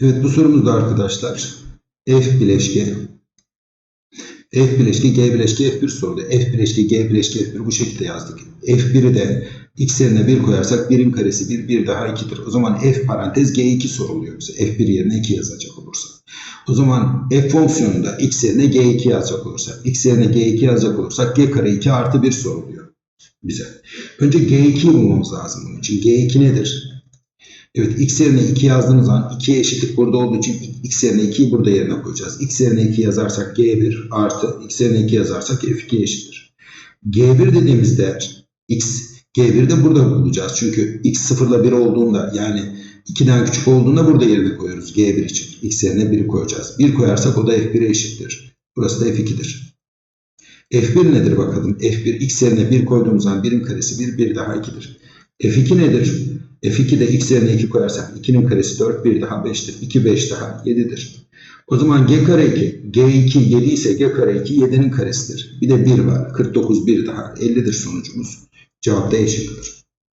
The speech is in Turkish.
Evet bu sorumuzda arkadaşlar F bileşke F bileşke G bileşke F1 sorulu. F bileşke G bileşke F1 bu şekilde yazdık. F1'i de x yerine 1 koyarsak 1'in karesi 1, 1 daha 2'dir. O zaman F parantez G2 soruluyor bize. F1 yerine 2 yazacak olursa. O zaman F fonksiyonunda x yerine G2 yazacak olursak, x yerine G2 yazacak olursak G kare 2 artı 1 soruluyor bize. Önce G2'yi bulmamız lazım bunun için. G2 nedir? Evet x yerine 2 yazdığımız zaman 2'ye eşitlik burada olduğu için x yerine 2'yi burada yerine koyacağız. x yerine 2 yazarsak g1 artı x yerine 2 yazarsak f2 eşittir. g1 dediğimiz değer x. g1'i de burada bulacağız. Çünkü x 0 ile 1 olduğunda yani 2'den küçük olduğunda burada yerine koyuyoruz g1 için. x yerine 1'i koyacağız. 1 koyarsak o da f1'e eşittir. Burası da f2'dir. f1 nedir bakalım? f1 x yerine 1 koyduğumuz zaman 1'in karesi 1, 1 daha 2'dir. f2 nedir? F2'de x yerine 2 koyarsak 2'nin karesi 4, 1 daha 5'tir. 2, 5 daha 7'dir. O zaman g kare 2, g2 7 ise g kare 2 7'nin karesidir. Bir de 1 var. 49, 1 daha 50'dir sonucumuz. Cevap D şıkkıdır.